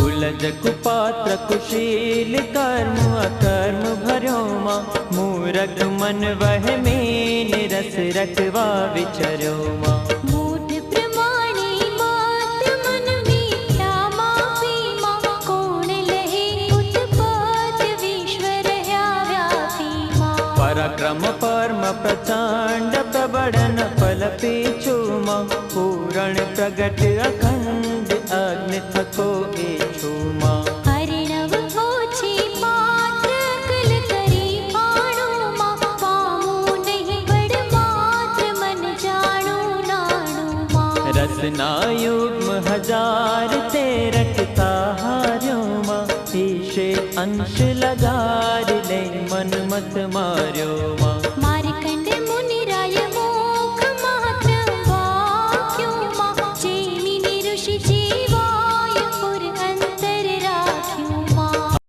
कुलज कुपात्र कुशील कर्म अकर्म भर्यो माँ। मूरख मन वह में रस रखवा विचर्यो माँ। पराक्रम परम प्रचंड प्रबड़न फल पीछू माँ। पूरण प्रगट अखंड अग्नि थको एछू माँ हरिणव ओछी पात्र अकल करी पाणो माँ। बड़ मात्र मन जाणो नाणो माँ। रसना युग्म हज़ार ते रटता हार्यो माँ। ईशे अंश लगार ले मन मत मार्यो माँ।